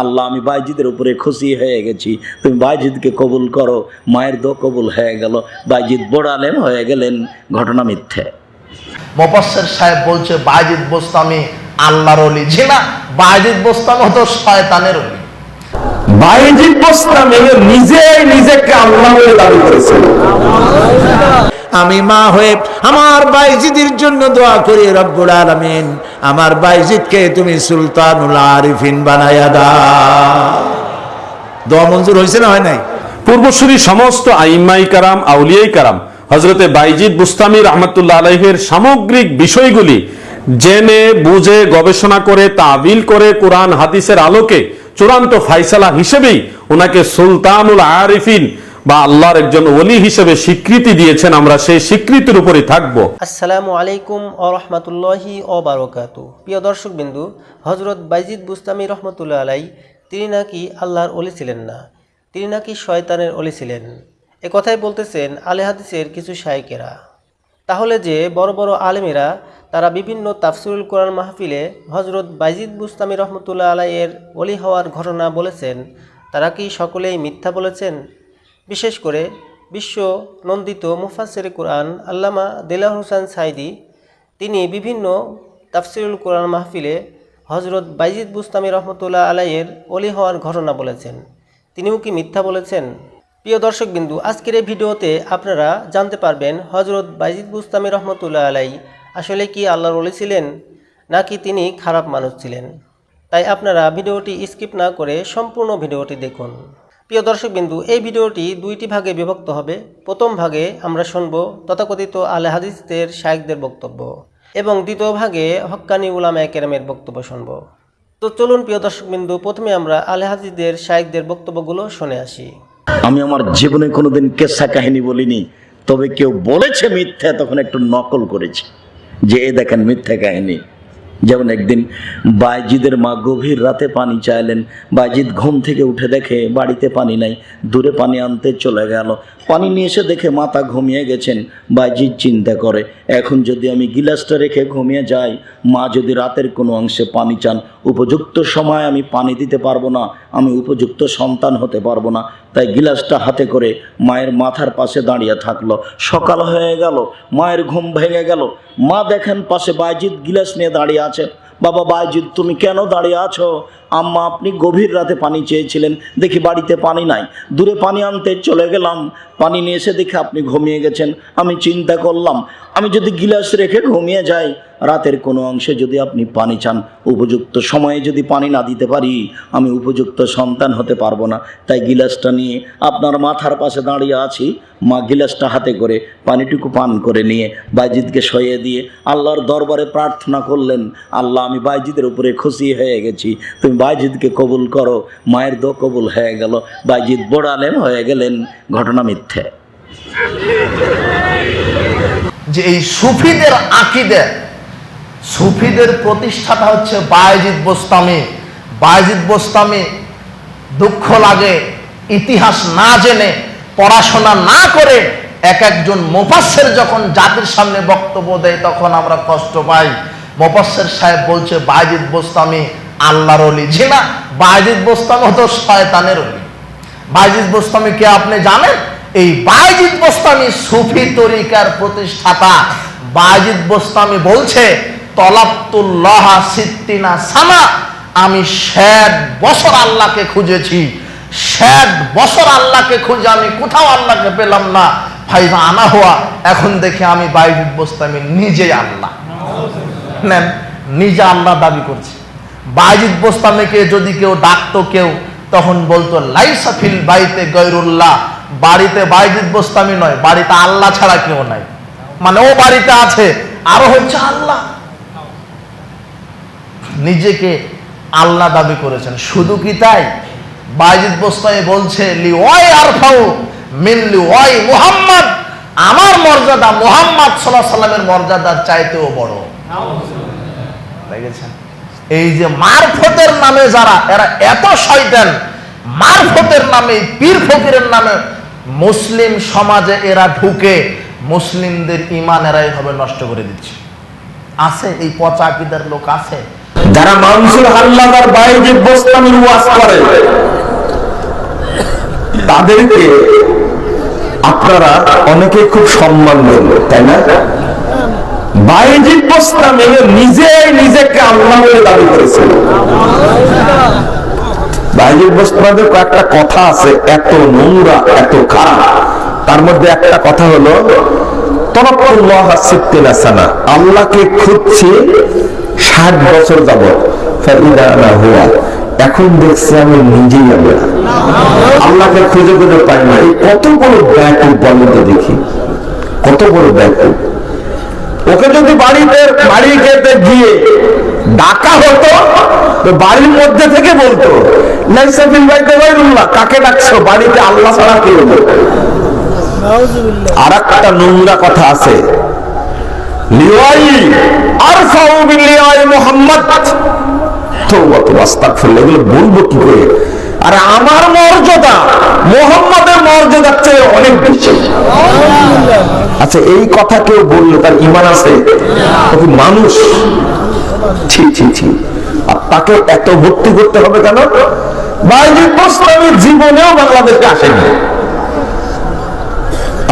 আল্লাহ আমি বাইজিদের উপরে খুশি হয়ে গেছি। তুমি বাইজিদকে কবুল করো মায়ের দো কবুল হয়ে গেল। বাইজিদ বড় আলেম হয়ে গেলেন ঘটনা মিথ্যে। মোপাসের সাহেব বলছে বাইজিদ বোস্তামি আল্লাহর অলি। জি না বাইজিদ বোস্তামি হতো শয়তানের অলি। বাইজিদ বোস্তামি নিজেই নিজেকে আল্লাহ বলে দাবি করেছেন আমি মা হয়ে আমার বাইজিদের জন্য দোয়া করি রব্বুল আলামিন। আমার বাইজিদকে তুমি সুলতানুল আরিফিন বানায়া দাও। দোয়া মঞ্জুর হয়েছে না হয় নাই? পূর্বসূরি সমস্ত আইমাই কারাম, আউলিয়াই কারাম হজরতে বাইজিদ বুস্তামি রহমতুল্লাহ আলহের সামগ্রিক বিষয়গুলি জেনে, বুঝে, গবেষণা করে, তাবিল করে, কোরআন, হাদিসের আলোকে চূড়ান্ত ফাইসালা হিসেবেই ওনাকে সুলতানুল আরিফিন বা আল্লাহর একজন ওলি হিসেবে স্বীকৃতি দিয়েছেন, আমরা সেই স্বীকৃতির উপরই থাকব। আসসালামু আলাইকুম ও রহমতুল্লাহি ও বারকাত। প্রিয় দর্শক বিন্দু হজরত বাইজিদ বুস্তামি রহমতুল্লাহ আলাই তিনি নাকি আল্লাহর অলি ছিলেন না? তিনি নাকি শয়তানের অলি ছিলেন? এ কথাই বলতেছেন আলে হাদিসের কিছু শায়কেরা। তাহলে যে বড় বড় আলেমেরা, তারা বিভিন্ন তাফসিরুল কোরআন মাহফিলে হজরত বাইজিদ বুস্তামি রহমতুল্লাহ আলাইয়ের অলি হওয়ার ঘটনা বলেছেন, তারা কি সকলেই মিথ্যা বলেছেন? বিশেষ করে বিশ্ব নন্দিত মুফাসের কোরআন আল্লামা দেলাহ হোসেন সাইদি তিনি বিভিন্ন তাফসিরুল কোরআন মাহফিলে হজরত বাইজিদ বুস্তামি রহমতুল্লাহ আলাইয়ের অলি হওয়ার ঘটনা বলেছেন। তিনিও কি মিথ্যা বলেছেন? প্রিয় দর্শকবিন্দু, আজকের এই ভিডিওতে আপনারা জানতে পারবেন হজরত বাইজিদ বুস্তামি রহমতুল্লাহ আলাই আসলে কি আল্লাহর অলি ছিলেন নাকি তিনি খারাপ মানুষ ছিলেন। তাই আপনারা ভিডিওটি স্কিপ না করে সম্পূর্ণ ভিডিওটি দেখুন। প্রিয় দর্শকবিন্দু, এই ভিডিওটি দুইটি ভাগে বিভক্ত হবে। প্রথম ভাগে আমরা শুনব তথাকথিত আলে হাদিসদের শায়েকদের বক্তব্য এবং দ্বিতীয় ভাগে হক্কানি উলামা কেরামের বক্তব্য শুনব। তো চলুন প্রিয় দর্শকবিন্দু, প্রথমে আমরা আলে হাদিসদের শায়েকদের বক্তব্যগুলো শুনে আসি। আমি আমার জীবনে কোনোদিন কেসা কাহিনী বলিনি, তবে কেউ বলেছে মিথ্যা, তখন একটু নকল করেছে যে এ দেখেন মিথ্যা কাহিনী। যেমন একদিন বাইজিদের মা গভীর রাতে পানি চাইলেন। বাইজিদ ঘুম থেকে উঠে দেখে বাড়িতে পানি নাই, দূরে পানি আনতে চলে গেল। পানি নিয়ে এসে দেখে মাতা ঘুমিয়ে গেছেন। বাইজিদ চিন্তা করে, এখন যদি আমি গিলাসটা রেখে ঘুমিয়ে যাই, মা যদি রাতের কোনো অংশে পানি চান, উপযুক্ত সময় আমি পানি দিতে পারব না, আমি উপযুক্ত সন্তান হতে পারব না। তাই গিলাসটা হাতে করে মায়ের মাথার পাশে দাঁড়িয়ে থাকল। সকাল হয়ে গেল, মায়ের ঘুম ভেঙে গেল। মা দেখেন পাশে বাইজিদ গিলাস নিয়ে দাঁড়িয়ে আছে। বাবা বাইজিৎ তুমি কেন দাঁড়িয়ে আছো? আম্মা, আপনি গভীর রাতে পানি চেয়েছিলেন, দেখি বাড়িতে পানি নাই। দূরে পানি আনতে চলে গেলাম। পানি নিয়ে এসে দেখে আপনি ঘুমিয়ে গেছেন। আমি চিন্তা করলাম, আমি যদি গিলাস রেখে ঘুমিয়ে যাই, রাতের কোনো অংশে যদি আপনি পানি চান, উপযুক্ত সময়ে যদি পানি না দিতে পারি, আমি উপযুক্ত সন্তান হতে পারব না। তাই গিলাসটা নিয়ে আপনার মাথার পাশে দাঁড়িয়ে আছি। মা গিলাসটা হাতে করে পানিটুকু পান করে নিয়ে বাইজিদকে সইয়ে দিয়ে আল্লাহর দরবারে প্রার্থনা করলেন, আল্লাহ, আমি বাইজিদের উপরে খুশি হয়ে গেছি। তুমি বাইজিদকে কবুল করো, মায়ের দো কবুল হয়ে গেল। বাইজিদ বড় হয়ে গেলেন, ঘটনা মিথ্যে। যে এই সুফিদের আকিদে, সুফিদের প্রতিষ্ঠাতা হচ্ছে বায়জিদ বোস্তামি। বায়জিদ বোস্তামি দুঃখ লাগে, ইতিহাস না জেনে, পড়াশোনা না করে এক একজন মোফাসের যখন জাতির সামনে বক্তব্য দেয়, তখন আমরা কষ্ট পাই। মোফাসের সাহেব বলছে বায়জিদ বোস্তামি আল্লাহর অলি। জি না বায়জিদ বোস্তামি হতো শয়তানের অলি। বাইজিদ বোস্তামি কে আপনি জানেন? এই বাইজিদ বোস্তামি সুফি তরিকার প্রতিষ্ঠাতা। বাইজিদ বোস্তামি বলছে তলাপ্তুল্লাহ সিদ্দিনা সানা আমি ষাট বছর আল্লাহকে খুঁজেছি। ষাট বছর আল্লাহকে খুঁজে আমি কোথাও আল্লাহকে পেলাম না। ফাইজা আনা হওয়া এখন দেখি আমি বাইজিদ বোস্তামি নিজে আল্লাহ। নেন, নিজে আল্লাহ দাবি করছে। বাইজিদ বোস্তামিকে যদি কেউ ডাকতো কেউ তখন বলতো লাইসাফিল বাইতে গৈরুল্লাহ। বাড়িতে বাইজিদ বোস্তামি নয় বাড়িতে আল্লাহ ছাড়া কেউ নাই। মানে ও বাড়িতে আছে আরও হচ্ছে আল্লাহ। নিজেকে আল্লাহ দাবি করেছেন। শুধু কি তাই? বাইজিদ বোস্তামি বলছে লি ওয়াই আরফাউ মিন লি ওয়াই মুহাম্মদ। আমার মর্যাদা মুহাম্মদ সাল্লাল্লাহু আলাইহি সাল্লামের মর্যাদার চাইতেও বড়। দেখেছেন? এই যে মারফতের নামে যারা, এরা এত শয়তান, মারফতের নামে, পীর ফকিরের নামে মুসলিম সমাজে এরা ঢুকে মুসলিমদের ইমান এরা এইভাবে নষ্ট করে দিচ্ছে। আছে, এই পচা আকিদার লোক আছে। যারা মানসুর হাল্লাদার বাইজিদ বোস্তামির ওয়াজ করে, তাদেরকে আপনারা অনেকে খুব সম্মান দেন, তাই না? বাইজিদ বোস্তামি নিজে নিজেকে আল্লাহ বলে দাবি করেছিল বাইজিদ বোস্তামের কয়েকটা কথা আছে, এত নোংরা, এত খারাপ। তার মধ্যে একটা কথা হলো আল্লাহকে খুঁজছি ষাট বছর যাব হুয়া, এখন দেখছি আমি নিজেই আল্লাহ আল্লাহকে খুঁজে খুঁজে পাই না। এই কত বড় ব্যাকুল বলেন দেখি। কত বড় ব্যাকুল। ওকে যদি বাড়িতে, বাড়ি খেতে গিয়ে ডাকা হতো, তো বাড়ির মধ্যে থেকে বলতো কাকে ডাকছো? বাড়িতে আল্লাহ ছাড়া কেউ আর একটা নোংরা কথা আছে। লিওয়াই আরফাউ বিলিয়াই মুহাম্মদ। তওবা তো আস্তাগফিরুল্লাহ, এগুলো বলব কি করে? আর আমার মর্যাদা, মোহাম্মদের মর্যাদার চেয়ে অনেক বেশি। আচ্ছা এই কথা কেউ বলল, তার ইমান আছে? মানুষ? ছি ছি ছি। তাকে এত ভর্তি করতে হবে কেন? জীবনেও বাংলাদেশে আসেনি।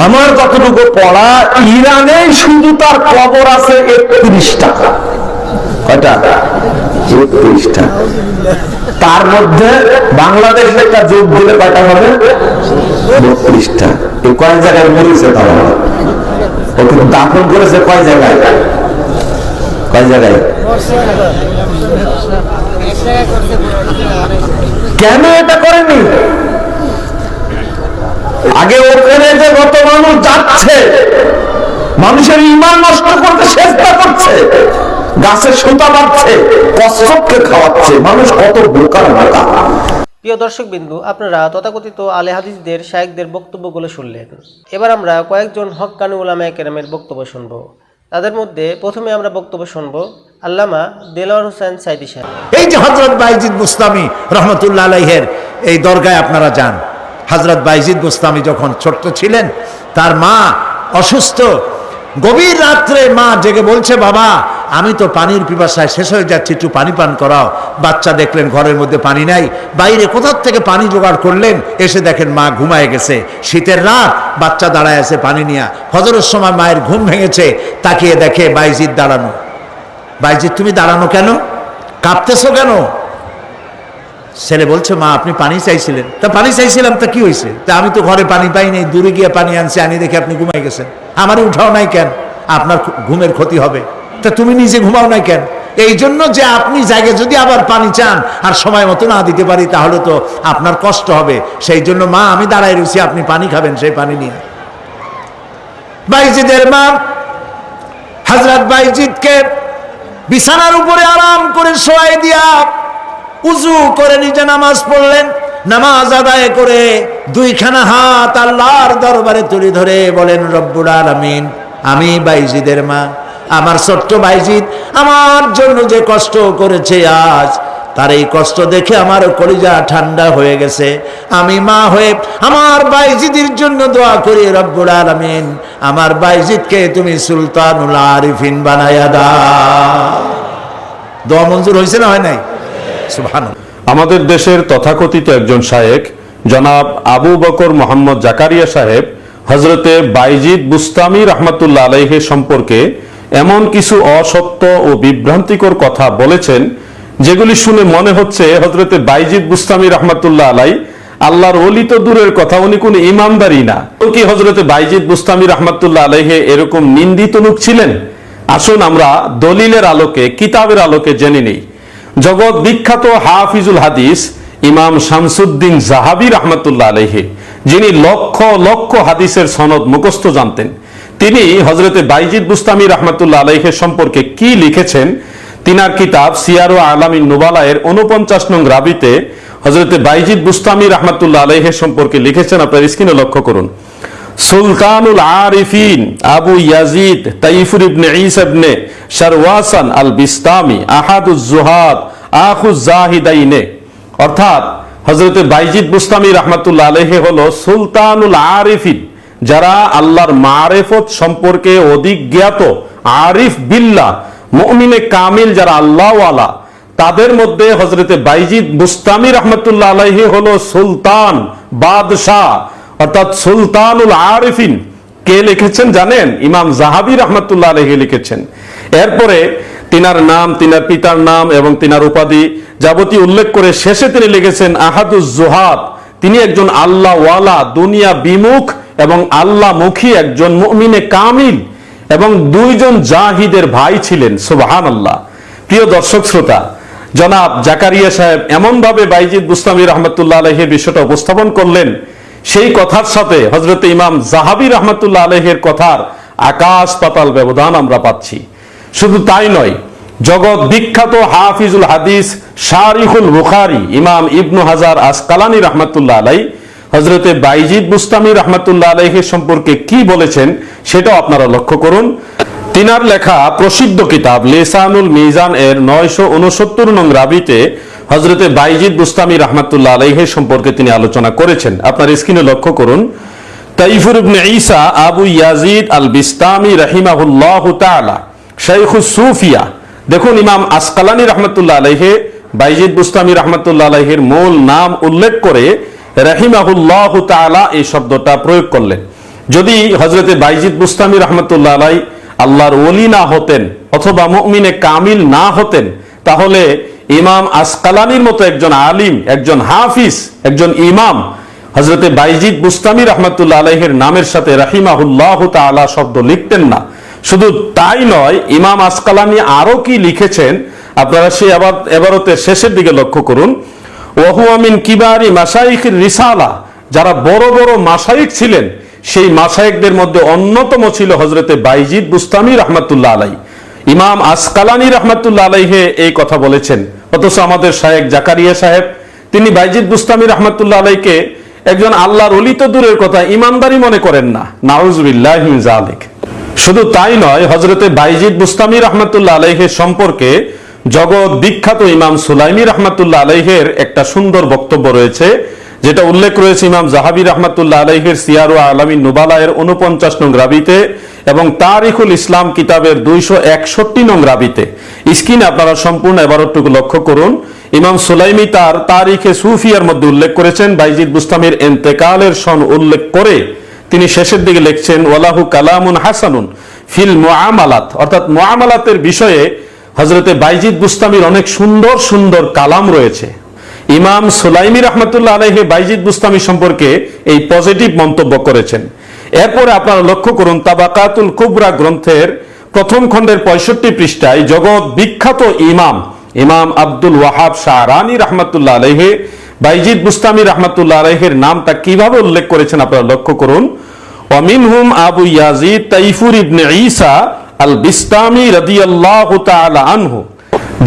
আমার যতটুকু পড়া, ইরানে শুধু তার কবর আছে একত্রিশটা কয়টা? একত্রিশটা তার মধ্যে বাংলাদেশে একটা যোগ দিলে কয়টা হবে? বত্রিশটা। এই কয় জায়গায় মরেছে তারা? ওকে দাফন করেছে কয় জায়গায়? কয় জায়গায়? কেন এটা করেনি? আগে ওখানে যে কত মানুষ যাচ্ছে, মানুষের ইমান নষ্ট করতে চেষ্টা করছে গাছের সুতা বাঁধছে কচ্ছপকে খাওয়াচ্ছে। মানুষ কত বোকার বোকা। প্রিয় দর্শক বিন্দু আপনারা তথাকথিত আলে হাদিসদের শায়েকদের বক্তব্যগুলো শুনলেন। এবার আমরা কয়েকজন হক্কানি উলামায়ে কেরামের বক্তব্য শুনব। তাদের মধ্যে প্রথমে আমরা বক্তব্য শুনব আল্লামা দেলোয়ার হোসেন সাইদি সাহেব। এই যে হজরত বাইজিদ মুস্তামি রহমতুল্লাহ আলাইহের এই দরগায় আপনারা যান। হজরত বাইজিদ মুস্তামি যখন ছোট্ট ছিলেন তার মা অসুস্থ। গভীর রাত্রে মা জেগে বলছে বাবা আমি তো পানির পিপাসায় শেষ হয়ে যাচ্ছি, একটু পানি পান করাও। বাচ্চা দেখলেন ঘরের মধ্যে পানি নাই। বাইরে কোথার থেকে পানি জোগাড় করলেন? এসে দেখেন মা ঘুমায় গেছে। শীতের রাত, বাচ্চা দাঁড়ায় আছে পানি নিয়ে। ফজরের সময় মায়ের ঘুম ভেঙেছে, তাকিয়ে দেখে বাইজিদ দাঁড়ানো। বাইজিৎ তুমি দাঁড়ানো কেন? কাঁপতেছো কেন? ছেলে বলছে, মা, আপনি পানি চাইছিলেন। তা পানি চাইছিলাম, তা কি হয়েছে তা আমি তো ঘরে পানি পাই নাই, দূরে গিয়ে পানি আনছি, আনি দেখে আপনি ঘুমাই গেছেন। আমারই উঠাও নাই কেন? আপনার ঘুমের ক্ষতি হবে। তা তুমি নিজে ঘুমাও নাই কেন? এই জন্য যে আপনি জায়গায় যদি আবার পানি চান আর সময় মতো না দিতে পারি, তাহলে তো আপনার কষ্ট হবে। সেই জন্য মা, আমি দাঁড়াই রয়েছি, আপনি পানি খাবেন, সেই পানি নিয়ে। বাইজিদের মা হজরত বাইজিদকে বিছানার উপরে আরাম করে শোয়াই দিয়া উজু করে নিজে নামাজ পড়লেন। নামাজ আদায় করে দুইখানা হাত আল্লাহর দরবারে তুলে ধরে বলেন, রব্বুল আলামিন, আমি বাইজিদের মা। আমার ছোট্ট বাইজিদ আমার জন্য যে কষ্ট করেছে আজ, তার এই কষ্ট দেখে আমার কলিজা ঠান্ডা হয়ে গেছে। আমি মা হয়ে আমার বাইজিদের জন্য দোয়া করি, রব্বুল আলামিন। আমার বাইজিদকে তুমি সুলতানুল আরিফিন বানায়া দাও। দোয়া মঞ্জুর হয়েছে না হয় নাই? আমাদের দেশের তথাকথিত একজন শায়েক, জনাব আবু বকর মোহাম্মদ জাকারিয়া সাহেব হজরতে বাইজিদ বুস্তামি রহমতুল্লাহ আলাইহে সম্পর্কে এমন কিছু অসত্য ও বিভ্রান্তিকর কথা বলেছেন, যেগুলি শুনে মনে হচ্ছে হজরতে বাইজিদ বুস্তামি রহমতুল্লাহ আলাই আল্লাহর অলি তো দূরের কথা, উনি কোন ইমানদারি না। কি হজরতে বাইজিদ বুস্তামি রহমতুল্লাহ আলাইহে এরকম নিন্দিত লোক ছিলেন? আসুন আমরা দলিলের আলোকে, কিতাবের আলোকে জেনে নেই। জগৎ বিখ্যাত হাফিজুল হাদিস ইমাম শামসুদ্দিন জাহাবি রহমতুল্লাহ আলহে যিনি লক্ষ লক্ষ হাদিসের সনদ মুখস্থ জানতেন। তিনি হজরতে বাইজিদ বুস্তামি রহমতুল্লাহ আলহের সম্পর্কে কি লিখেছেন? তিনার কিতাব সিয়ারো আলামিন নুবালায়ের উনপঞ্চাশ নং রাবিতে হজরতে বাইজিদ বুস্তামি রহমতুল্লাহ আলহের সম্পর্কে লিখেছেন। আপনার স্ক্রিনে লক্ষ্য করুন। সুলতানুল আরিফিন আবু ইয়াজিদ তাইফুর ইবনে ঈসা ইবনে শারওয়াসান আল বিস্তামি আহাদুজ জুহাদ আখুজ জাহিদাইনে অর্থাৎ হযরতে বাইজিদ বুস্তামি রাহমাতুল্লাহ আলাইহি হলো সুলতানুল আরিফিন। যারা আল্লাহর মারেফত সম্পর্কে অধিক জ্ঞাত, আরিফ বিল্লাহ মুমিনে কামিল যারা আল্লাহওয়ালা, তাদের মধ্যে হজরতে বাইজিদ মুস্তামি রহমতুল্লাহ আলাইহি হলো সুলতান বাদশাহ। অর্থাৎ সুলতানুল আরিফিন। কে লিখেছেন জানেন? ইমাম জাহাবি রহমতুল্লাহ আলহি লিখেছেন। এরপরে তিনার নাম, তিনার পিতার নাম এবং তিনার উপাধি যাবতীয় উল্লেখ করে শেষে তিনি লিখেছেন আহাদুজ জুহাদ। তিনি একজন আল্লাহ ওয়ালা দুনিয়া বিমুখ এবং আল্লাহ মুখী একজন মুমিনে কামিল এবং দুইজন জাহিদের ভাই ছিলেন সুবাহান আল্লাহ প্রিয় দর্শক শ্রোতা, জনাব জাকারিয়া সাহেব এমনভাবে বাইজিদ বুস্তামি রহমতুল্লাহ আলহের বিষয়টা উপস্থাপন করলেন, সেই কথার সাথে হজরত ইমাম জাহাবি রহমতুল্লাহ আলহের কথার আকাশ পাতাল ব্যবধান আমরা পাচ্ছি। শুধু তাই নয়, জগৎ বিখ্যাত হাফিজুল হাদিস শারিহুল বুখারি ইমাম ইবনু হাজার আসকালানি রহমতুল্লাহ আলাই হজরতে বাইজিদ বুস্তামি রহমতুল্লাহ আলাইহের সম্পর্কে কি বলেছেন সেটাও আপনারা লক্ষ্য করুন। তিনার লেখা প্রসিদ্ধ কিতাব লেসানুল মিজান এর নয়শো উনসত্তর নং রাবিতে হজরতে বাইজিদ বুস্তামি রহমতুল্লাহ আলাইহের সম্পর্কে তিনি আলোচনা করেছেন। আপনার স্ক্রিনে লক্ষ্য করুন, Taifur ibn Isa Abu Yazid al Bistami রাহিমাহুল্লাহ তাআলা, শাইখুস সুফিয়া। দেখুন, ইমাম আসকালানি রহমতুল্লাহ আলাইহে, বাইজিদ বুস্তামি রহমতুল্লাহ আলাইহের মূল নাম উল্লেখ করে রাহিমাহুল্লাহ তাআলা এই শব্দটা প্রয়োগ করলেন। যদি হজরতে বাইজিদ বুস্তামি রহমতুল্লাহ আলাই আল্লাহর ওলি না হতেন অথবা মুমিনে কামিল না হতেন, তাহলে ইমাম আসকালানির মতো একজন আলিম, একজন হাফিজ, একজন ইমাম হজরতে বাইজিদ বুস্তামি রহমতুল্লাহ নামের সাথে রাহিমাহুল্লাহ তাআলা শব্দ লিখতেন না। শুধু তাই নয়, ইমাম আসকালানি আরও কি লিখেছেন, আপনারা সেই আবার এবারতের শেষের দিকে লক্ষ্য করুন। ওহু আমিন কিবারি মাসাইখির রিসালা। যারা বড় বড় মাসাইক ছিলেন, সেই মাসাইকদের মধ্যে অন্যতম ছিল হজরতে বাইজিদ বুস্তামি রহমতুল্লাহ আলাই ইমাম আসকালানি রহমতুল্লাহ আলাইহে এই কথা বলেছেন। অথচ আমাদের শায়েক জাকারিয়া সাহেব, তিনি বাইজিদ বুস্তামি রহমতুল্লাহ আলাইকে একজন আল্লাহর অলিত দূরের কথা ইমানদারি মনে করেন না। নাউজবিল্লাহ শুধু তাই নয় হজরতে বাইজিদ বুস্তামি রহমতুল্লাহ আলাইহের সম্পর্কে জগৎ বিখ্যাত ইমাম সুলাইমি রহমতুল্লাহ আলাইহের একটা সুন্দর বক্তব্য রয়েছে, যেটা উল্লেখ রয়েছে ইমাম জাহাবি রহমতুল্লাহ আলাইহের সিয়ারু আলমী নুবালায়ের উনপঞ্চাশ নং রাবিতে এবং তারিখুল ইসলাম কিতাবের দুইশো একষট্টি নং রাবিতে। স্ক্রিনে আপনারা সম্পূর্ণ এবারটুকু লক্ষ্য করুন, ইমাম সুলাইমি তার তারিখে সুফিয়ার মধ্যে উল্লেখ করেছেন, বাইজিদ বুস্তামির এন্তেকালের সন উল্লেখ করে তিনি শেষের দিকে লিখছেন, ওয়ালাহু কালামুন হাসানুন ফিল মুআমালাত। অর্থাৎ মুআমালাতের বিষয়ে হজরতে বাইজিদ বুস্তামির অনেক সুন্দর সুন্দর কালাম রয়েছে। ইমাম সুলাইমি রহমতুল্লাহ আলহে বাইজিদ বুস্তামি সম্পর্কে এই পজিটিভ মন্তব্য করেছেন। এরপরে আপনারা লক্ষ্য করুন, তাবাকাতুল কুবরা গ্রন্থের প্রথম খণ্ডের পঁয়ষট্টি পৃষ্ঠায় জগৎ বিখ্যাত ইমাম ইমাম আব্দুল ওয়াহাব শাহরানি রহমতুল্লাহ আলহে বাইজিদ বুস্তামি রহমতুল্লাহ আলহের নামটা কীভাবে উল্লেখ করেছেন আপনারা লক্ষ্য করুন। অমিনহুম Abu Yazid Taifur ibn Isa al Bistami তাআলা আনহু।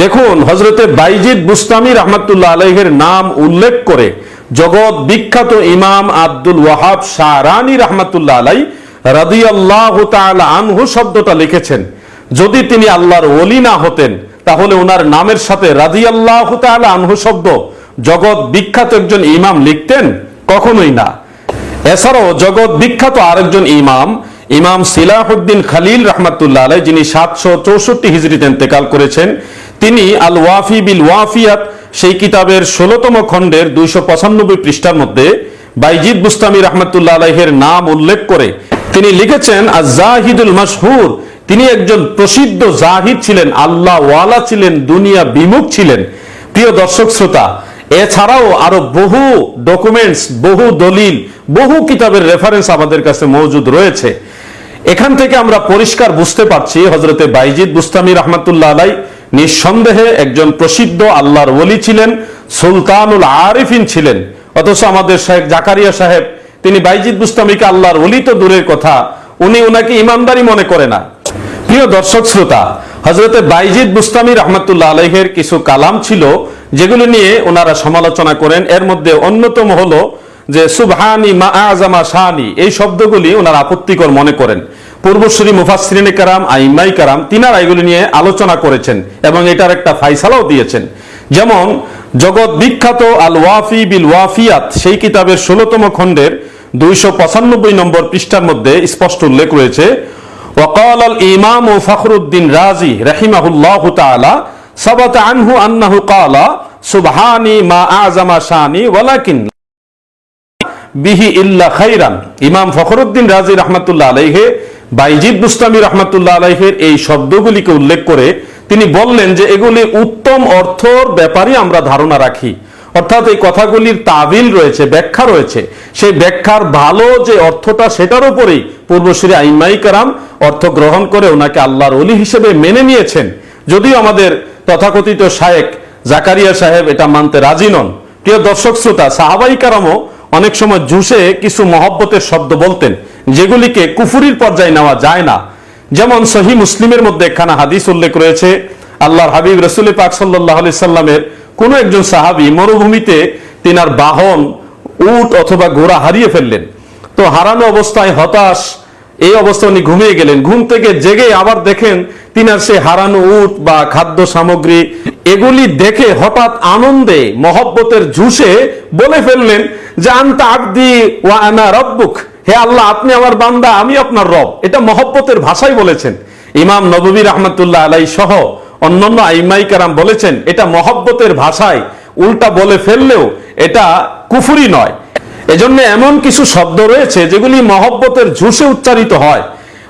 দেখুন হজরতে বাইজিদ বুস্তামি রহমতুল্লাহ আলহের নাম উল্লেখ করে জগৎ বিখ্যাত ইমাম আব্দুল ওয়াহাব শাহরানি রহমতুল্লাহ আলাই রাদিয়াল্লাহু তাআলা আনহু শব্দটা লিখেছেন। যদি তিনি আল্লাহর ওলি না হতেন, তাহলে ওনার নামের সাথে রাদিয়াল্লাহু তাআলা আনহু শব্দ জগৎ বিখ্যাত একজন ইমাম লিখতেন কখনোই না। এছাড়াও জগৎ বিখ্যাত আরেকজন ইমাম ইমাম সিলাহুদ্দিন খালিল রহমাতুল্লাহ আলাই যিনি সাতশো চৌষট্টি হিজড়িতে ইন্তেকাল করেছেন, তিনি আল ওয়াফি বিল ওয়াফিয়াত সেই কিতাবের ষোলতম খণ্ডের দুইশো পঁচানব্বই পৃষ্ঠার মধ্যে বাইজিদ বুস্তামি রহমতুল্লাহ আলাইহের নাম উল্লেখ করে তিনি লিখেছেন জাহিদুল মাসহুর তিনি একজন প্রসিদ্ধ জাহিদ ছিলেন, আল্লাহ ওয়ালা ছিলেন, দুনিয়া বিমুখ ছিলেন। প্রিয় দর্শক শ্রোতা, এছাড়াও আরও বহু ডকুমেন্টস বহু দলিল, বহু কিতাবের রেফারেন্স আমাদের কাছে মজুদ রয়েছে। এখান থেকে আমরা পরিষ্কার বুঝতে পারছি হজরতে বাইজিদ বুস্তামি রহমতুল্লাহ আলাই নিঃসন্দেহে একজন প্রসিদ্ধ আল্লাহর ওলি ছিলেন, সুলতানুল আরিফিন ছিলেন। অথচ আমাদের সাহেব জাকারিয়া সাহেব, তিনি বাইজিদ বুস্তামিকে আল্লাহর ওলি তো দূরের কথা, উনি ওনাকে ইমানদারি মনে করে না। প্রিয় দর্শক শ্রোতা হজরতে বাইজিদ বুস্তামি রহমতুল্লাহ আলহের কিছু কালাম ছিল, যেগুলো নিয়ে ওনারা সমালোচনা করেন। এর মধ্যে অন্যতম হলো যে সুবহানি মা আজামা শাহানি এই শব্দগুলি ওনারা আপত্তিকর মনে করেন পূর্বশ্রী মুফাসরিনে কারাম আইমাই কারাম তিনারা এগুলি নিয়ে আলোচনা করেছেন এবং এটার একটা ফাইসালাও দিয়েছেন যেমন জগৎ বিখ্যাত আল ওয়াফি বিল ওয়াফিয়াত সেই কিতাবের ষোলতম খণ্ডের দুইশো পঁচানব্বই নম্বর পৃষ্ঠার মধ্যে স্পষ্ট উল্লেখ রয়েছে وقال الإمام فخر الدين رازي رحمه الله تعالى সাবাত আনহু আন্নাহু ক্বালা সুবহানি মা আযমা শানি ওয়ালাকিন বিহি ইল্লা খাইরান। ইমাম ফখরুদ্দিন রাজি রহমাতুল্লাহ আলাইহে বাইজিদ বুস্তামি রহমাতুল্লাহ আলাইহের এই শব্দগুলিকে উল্লেখ করে তিনি বললেন যে এগুলি উত্তম অর্থর ব্যাপারে আমরা ধারণা রাখি। অর্থাৎ এই কথাগুলির তাবিল রয়েছে, ব্যাখ্যা রয়েছে। সেই ব্যাখ্যার ভালো যে অর্থটা সেটার উপরেই পূর্বশ্রী আইমাই কারাম অর্থ গ্রহণ করে ওনাকে আল্লাহর অলি হিসেবে মেনে নিয়েছেন। যদিও আমাদের তথাকথিত শায়েক জাকারিয়া সাহেব এটা মানতে রাজি নন। প্রিয় দর্শক শ্রোতা, সাহাবাই কারামও অনেক সময় জুসে কিছু মহব্বতের শব্দ বলতেন, যেগুলিকে কুফুরির পর্যায়ে নেওয়া যায় না। যেমন সহি মুসলিমের মধ্যে একখানা হাদিস উল্লেখ রয়েছে, আল্লাহর হাবিব রসুল পাক সাল্লাহ আলি সাল্লামের কোন একজন সাহাবি মরুভূমিতে তিনার বাহন, উট অথবা ঘোড়া হারিয়ে ফেললেন। তো হারানো অবস্থায় হতাশ এই অবস্থা উনি ঘুমিয়ে গেলেন। ঘুম থেকে জেগে আবার দেখেন তিনার সে হারানো উট বা খাদ্য সামগ্রী এগুলি দেখে হঠাৎ আনন্দে, মহব্বতের ঝুসে বলে ফেললেন যে, আন্তা আব্দি ওয়া আনা রব্বুক। হে আল্লাহ, আপনি আমার বান্দা, আমি আপনার রব। এটা মহব্বতের ভাষায় বলেছেন। ইমাম নববী রহমতুল্লাহ আলাই সহ অন্যান্য আইমাই কারাম বলেছেন, এটা মহব্বতের ভাষায় উল্টা বলে ফেললেও এটা কুফুরি নয়। এজন্য এমন কিছু শব্দ রয়েছে যেগুলি মহব্বতের ঝুসে উচ্চারিত হয়।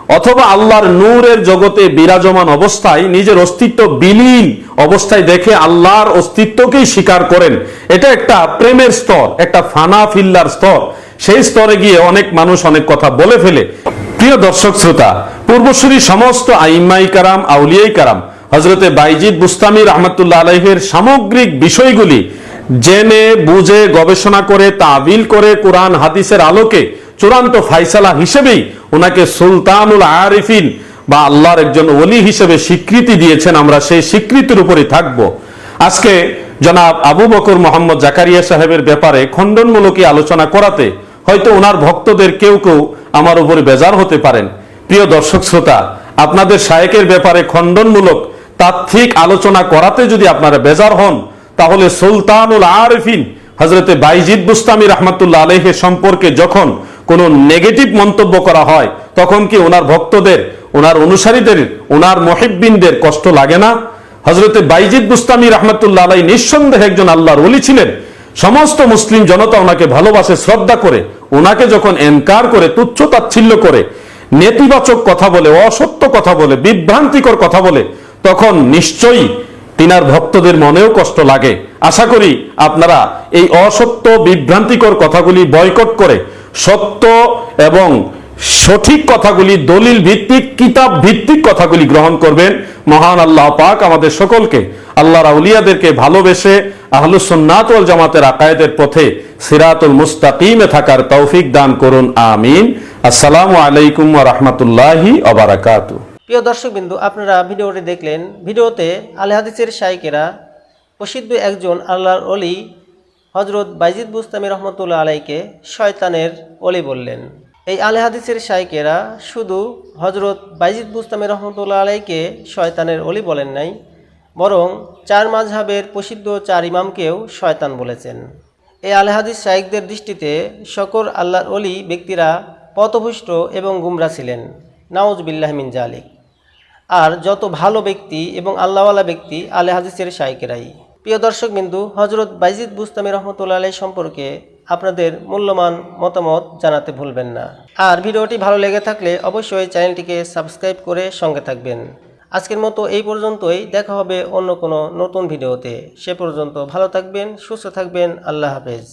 অথবা আল্লাহর নূরের জগতে বিরাজমান অবস্থায় নিজের অস্তিত্ব বিলীন অবস্থায় দেখে আল্লাহর অস্তিত্বকেই স্বীকার করেন। এটা একটা প্রেমের স্তর, একটা ফানা ফিল্লার স্তর। সেই স্তরে গিয়ে অনেক মানুষ অনেক কথা বলে ফেলে। প্রিয় দর্শক শ্রোতা, পূর্বসূরি সমস্ত আইমাই কারাম, আউলিয়াই কারাম হজরতে বাইজিদ বুস্তামি রহমতুল্লাহ আলহের সামগ্রিক বিষয়গুলি জেনে, বুঝে, গবেষণা করে, তাবিল করে, কোরআন, হাদিসের আলোকে চূড়ান্ত ফাইসালা হিসেবেই ওনাকে সুলতানুল আরিফিন বা আল্লাহর একজন ওলি হিসেবে স্বীকৃতি দিয়েছেন, আমরা সেই স্বীকৃতির উপরে থাকব। আজকে জনাব আবু বকর মোহাম্মদ জাকারিয়া সাহেবের ব্যাপারে খণ্ডনমূলকী আলোচনা করাতে হয়তো ওনার ভক্তদের কেউ কেউ আমার উপরে বেজার হতে পারেন। প্রিয় দর্শক শ্রোতা, আপনাদের শায়েকের ব্যাপারে খণ্ডনমূলক তাত্ত্বিক আলোচনা করাতে যদি আপনারা বেজার হন তাহলে সুলতানুল আরিফিন হজরতে বাইজিদ বুস্তামি রহমতুল্লাহ আলহের সম্পর্কে যখন কোনো নেগেটিভ মন্তব্য করা হয়, তখন কি ওনার ভক্তদের, ওনার অনুসারীদের, ওনার মহিব্বিনদের কষ্ট লাগে না? হজরতে বাইজিদ বুস্তামি রহমতুল্লাহ আলাই নিঃসন্দেহে একজন আল্লাহর অলি ছিলেন। সমস্ত মুসলিম জনতা ওনাকে ভালোবাসে, শ্রদ্ধা করে। ওনাকে যখন এনকার করে, তুচ্ছ তাচ্ছিল্য করে, নেতিবাচক কথা বলে, অসত্য কথা বলে, বিভ্রান্তিকর কথা বলে, তখন নিশ্চয়ই তিনার ভক্তদের মনেও কষ্ট লাগে। আশা করি আপনারা এই অসত্য, বিভ্রান্তিকর কথাগুলি বয়কট করে সত্য এবং সঠিক কথাগুলি, দলিল ভিত্তিক, কিতাব ভিত্তিক কথাগুলি গ্রহণ করবেন। মহান আল্লাহ পাক আমাদের সকলকে, আল্লাহর আউলিয়াদেরকে ভালোবেসে আহলুসন্নাত ওয়াল জামাতের আকায়েদের পথে সিরাতুল মুস্তাকিমে থাকার তৌফিক দান করুন, আমিন। আসসালামু আলাইকুম রাহমাতুল্লাহি বারাকাতুহু। প্রিয় দর্শকবিন্দু, আপনারা ভিডিওটি দেখলেন। ভিডিওতে আলে হাদিসের শাইকেরা প্রসিদ্ধ একজন আল্লাহর অলি হজরত বাইজিদ বুস্তামি রহমতুল্লাহ আলাইকে শয়তানের অলি বললেন। এই আলে হাদিসের শাইকেরা শুধু হজরত বাইজিদ বুস্তামি রহমতুল্লাহ আলাইকে শয়তানের অলি বলেন নাই, বরং চার মাঝহাবের প্রসিদ্ধ চার ইমামকেও শয়তান বলেছেন। এই আলে হাদিস শাইকদের দৃষ্টিতে সকল আল্লাহর অলি ব্যক্তিরা পথভুষ্ট এবং গুমরা ছিলেন। নাউজ বিল্লাহমিন জালিক। আর যত ভালো ব্যক্তি এবং আল্লাহওয়ালা ব্যক্তি আলে হাদিসের শাইকেরাই প্রিয় দর্শক বিন্দু হজরত বাইজিদ বুস্তামি রহমতুল্লা আলাই সম্পর্কে আপনাদের মূল্যবান মতামত জানাতে ভুলবেন না। আর ভিডিওটি ভালো লেগে থাকলে অবশ্যই চ্যানেলটিকে সাবস্ক্রাইব করে সঙ্গে থাকবেন। আজকের মতো এই পর্যন্তই, দেখা হবে অন্য কোনো নতুন ভিডিওতে। সে পর্যন্ত ভালো থাকবেন, সুস্থ থাকবেন, আল্লাহ হাফেজ।